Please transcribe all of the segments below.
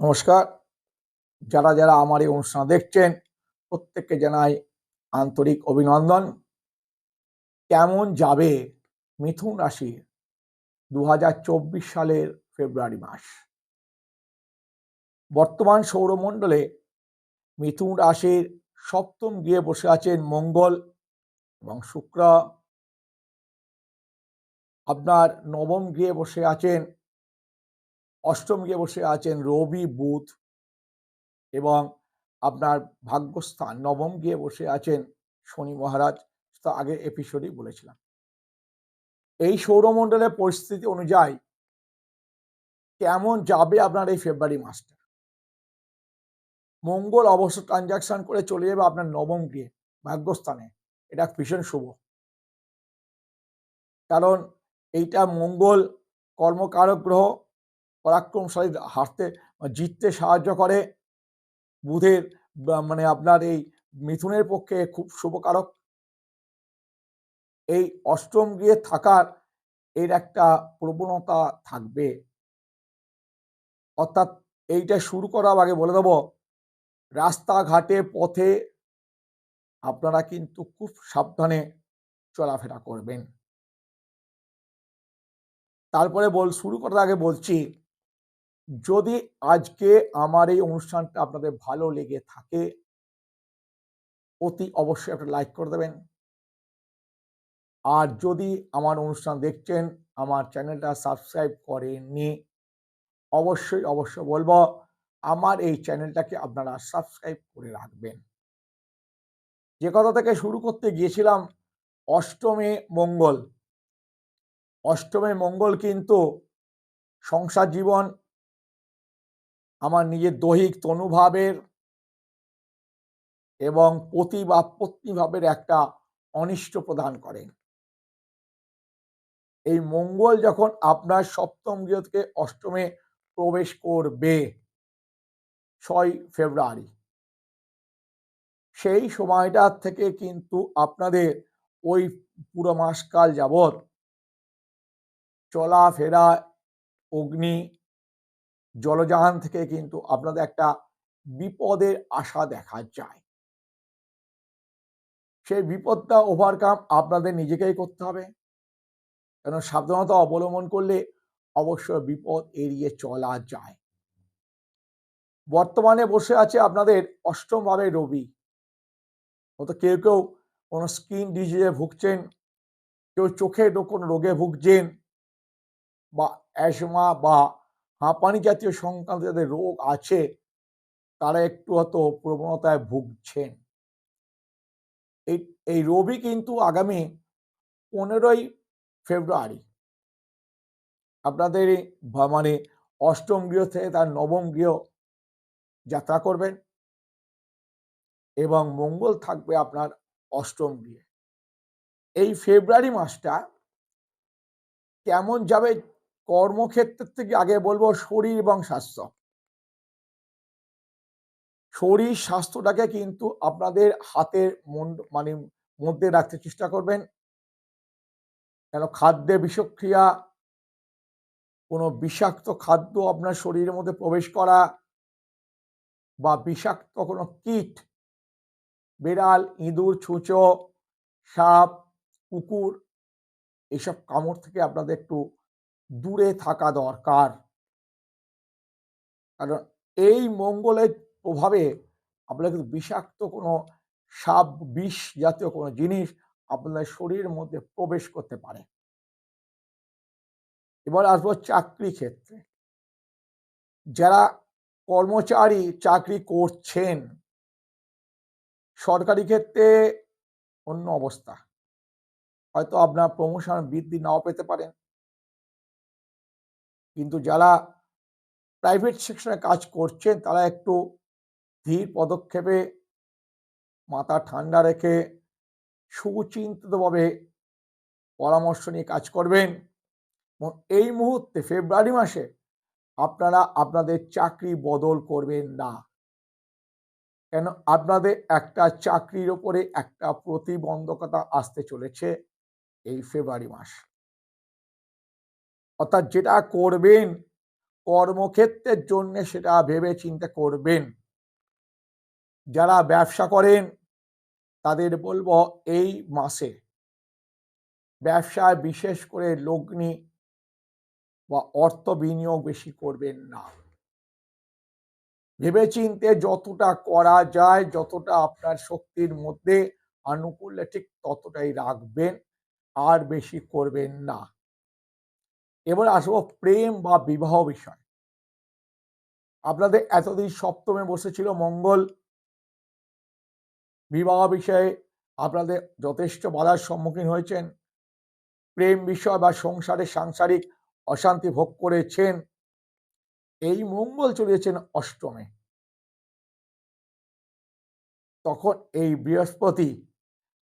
নমস্কার। যারা যারা আমার এই অনুষ্ঠান দেখছেন, প্রত্যেককে জানাই আন্তরিক অভিনন্দন। কেমন যাবে মিথুন রাশি দু হাজার চব্বিশ সালের ফেব্রুয়ারি মাস? বর্তমান সৌরমণ্ডলে মিথুন রাশির সপ্তম গিয়ে বসে আছেন মঙ্গল এবং শুক্র। আপনার নবম গিয়ে বসে আছেন অষ্টম গিয়ে বসে আছেন রবি, বুধ এবং আপনার ভাগ্যস্থান নবম গিয়ে বসে আছেন শনি মহারাজ। তা আগে এপিসোডই বলেছিলাম। এই সৌরমণ্ডলের পরিস্থিতি অনুযায়ী কেমন যাবে আপনার এই ফেব্রুয়ারি মাসটা? মঙ্গল অবশ্য ট্রানজাকশন করে চলে যাবে আপনার নবম গৃহে, ভাগ্যস্থানে। এটা ভীষণ শুভ। কারণ এইটা মঙ্গল কর্মকারক গ্রহ পরাক্রমশালী হারতে, জিততে সাহায্য করে। বুধের মানে আপনার এই মিথুনের পক্ষে খুব শুভকারক। এই অষ্টম গৃহে থাকার এর একটা প্রবণতা থাকবে। অর্থাৎ এইটা শুরু করার আগে বলে দেব, রাস্তাঘাটে, পথে আপনারা কিন্তু খুব সাবধানে চলাফেরা করবেন। তারপরে বল, শুরু করার আগে বলছি যদি আজকে আমার এই অনুষ্ঠানটা আপনাদের ভালো লেগে থাকে, অতি অবশ্যই একটা লাইক করে দেবেন। আর যদি আমার অনুষ্ঠান দেখছেন, আমার চ্যানেলটা সাবস্ক্রাইব করেননি, অবশ্যই অবশ্যই বলব, আমার এই চ্যানেলটাকে আপনারা সাবস্ক্রাইব করে রাখবেন। যে কথা থেকে শুরু করতে গিয়েছিলাম, অষ্টমে মঙ্গল। অষ্টমে মঙ্গল কিন্তু সংসার জীবন আমার নিজের দৈহিক তনুভাবের এবং পতি বা পত্নীভাবের একটা অনিষ্ট প্রদান করেন। এই মঙ্গল যখন আপনার সপ্তম গৃহ থেকে অষ্টমে প্রবেশ করবে, ছয় ফেব্রুয়ারি। সেই সময়টা থেকে কিন্তু আপনাদের ওই পুরো মাসকাল যাবৎ চলাফেরা, অগ্নি জলযান থেকে কিন্তু আপনাদের একটা বিপদের আশা দেখা যায়। সেই বিপদটা ওভারকাম আপনাদের নিজেকেই করতে হবে। কেন সাবধানতা অবলম্বন করলে অবশ্যই বিপদ এড়িয়ে চলা যায়। বর্তমানে বসে আছে আপনাদের অষ্টম ভাবে রবি। হয়তো কেউ কেউ কোনো স্কিন ডিজিজে ভুগছেন, কেউ চোখে কোনো রোগে ভুগছেন বা অ্যাসমা বা হাঁপানি জাতীয় সংক্রান্ত যাদের রোগ আছে, তারা একটু হয়তো প্রবণতায় ভুগছেন। এই এই রবি কিন্তু আগামী পনেরোই ফেব্রুয়ারি আপনাদের মানে অষ্টম গৃহ থেকে তার নবম গৃহ যাত্রা করবেন এবং মঙ্গল থাকবে আপনার অষ্টম গৃহে। এই ফেব্রুয়ারি মাসটা কেমন যাবে কর্মক্ষেত্রের থেকে আগে বলব শরীর এবং স্বাস্থ্য। শরীর, স্বাস্থ্যটাকে কিন্তু আপনাদের হাতের মানে মধ্যে রাখতে চেষ্টা করবেন। কেন খাদ্যে বিষক্রিয়া, কোনো বিষাক্ত খাদ্য আপনার শরীরের মধ্যে প্রবেশ করা বা বিষাক্ত কোনো কীট, বেড়াল, ইঁদুর, ছুঁচো, সাপ, কুকুর এইসব কামড় থেকে আপনাদের একটু দূরে থাকা দরকার। কারণ এই মঙ্গলের প্রভাবে আপনার কিন্তু বিষাক্ত কোনো সাপ, বিষ জাতীয় কোনো জিনিস আপনার শরীরের মধ্যে প্রবেশ করতে পারে। এবার আসব চাকরি ক্ষেত্রে। যারা কর্মচারী চাকরি করছেন, সরকারি ক্ষেত্রে অন্য অবস্থা। হয়তো আপনার প্রমোশন বৃদ্ধি নাও পেতে পারেন। কিন্তু যারা প্রাইভেট সেকশনে কাজ করছেন, তারা একটু ধীর পদক্ষেপে মাথা ঠান্ডা রেখে সুচিন্তিতভাবে পরামর্শ নিয়ে কাজ করবেন। এবং এই মুহূর্তে ফেব্রুয়ারি মাসে আপনারা আপনাদের চাকরি বদল করবেন না। কেন? আপনাদের একটা চাকরির ওপরে একটা প্রতিবন্ধকতা আসতে চলেছে এই ফেব্রুয়ারি মাস। অর্থাৎ যেটা করবেন, কর্মক্ষেত্রের জন্য সেটা ভেবে চিন্তে করবেন। যারা ব্যবসা করেন, তাদের বলব এই মাসে ব্যবসায় বিশেষ করে লগ্নি বা অর্থ বিনিয়োগ বেশি করবেন না। ভেবেচিন্তে যতটা করা যায়, যতটা আপনার শক্তির মধ্যে আনুকূল্যে ঠিক ততটাই রাখবেন, আর বেশি করবেন না। এবার আসব প্রেম বা বিবাহ বিষয়। আপনাদের এতদিন সপ্তমে বসেছিল মঙ্গল। বিবাহ বিষয়ে আপনাদের যথেষ্ট বাধার সম্মুখীন হয়েছেন। প্রেম বিষয় বা সংসারে সাংসারিক অশান্তি ভোগ করেছেন। এই মঙ্গল চলেছেন অষ্টমে। তখন এই বৃহস্পতি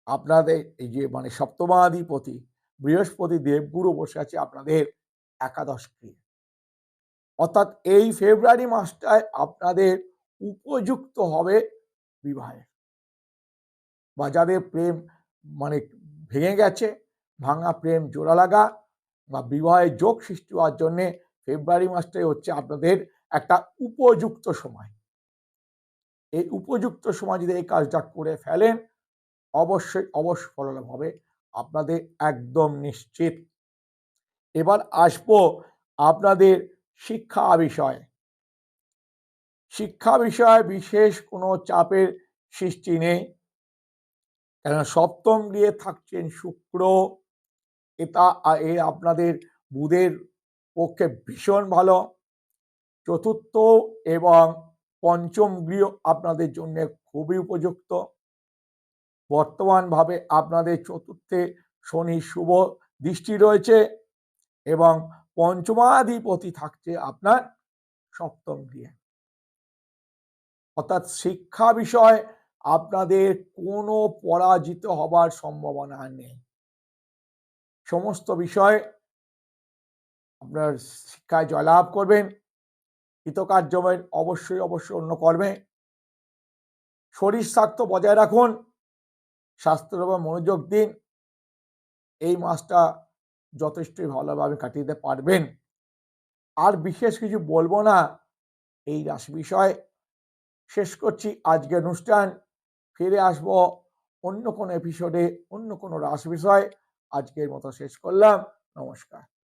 আপনাদের এই যে মানে সপ্তমাধিপতি বৃহস্পতি দেবগুরু বসে আছে আপনাদের একাদশ ক্রিয়া। অর্থাৎ এই ফেব্রুয়ারি মাসটায় আপনাদের উপযুক্ত হবে বিবাহের। বা যাদের প্রেম মানে ভেঙে গেছে, ভাঙা প্রেম জোড়া লাগা বা বিবাহের যোগ সৃষ্টি হওয়ার জন্যে ফেব্রুয়ারি মাসটাই হচ্ছে আপনাদের একটা উপযুক্ত সময়। এই উপযুক্ত সময় যদি এই কাজটা করে ফেলেন, অবশ্যই অবশ্য ফললাভ হবে। আপনাদের একদম নিশ্চিত এবার আসব আপনাদের শিক্ষা বিষয়। শিক্ষা বিষয়ে বিশেষ কোনো চাপের সৃষ্টি নেই। কেন সপ্তম গৃহে থাকছেন শুক্র, এটা এ আপনাদের বুধের পক্ষে ভীষণ ভালো। চতুর্থ এবং পঞ্চম গৃহ আপনাদের জন্য খুবই উপযুক্ত। বর্তমানভাবে আপনাদের চতুর্থে শনি শুভ দৃষ্টি রয়েছে। এবং পঞ্চমাধিপতি থাকছে আপনার সপ্তম গৃহে। অর্থাৎ শিক্ষা বিষয় আপনাদের কোনো পরাজিত হবার সম্ভাবনা নেই। সমস্ত বিষয় আপনার শিক্ষায় জয়লাভ করবেন কৃতকার্যমের অবশ্যই অবশ্যই অন্য কর্মে। শরীর স্বাস্থ্য বজায় রাখুন স্বাস্থ্যের মনোযোগ দিন, এই মাসটা যথেষ্টই ভালোভাবে কাটিয়ে দিতে পারবেন। আর বিশেষ কিছু বলব না, এই রাশি বিষয়। শেষ করছি আজকের অনুষ্ঠান। ফিরে আসব অন্য কোনো এপিসোডে অন্য কোনো রাশি বিষয়। আজকের মতো শেষ করলাম। নমস্কার।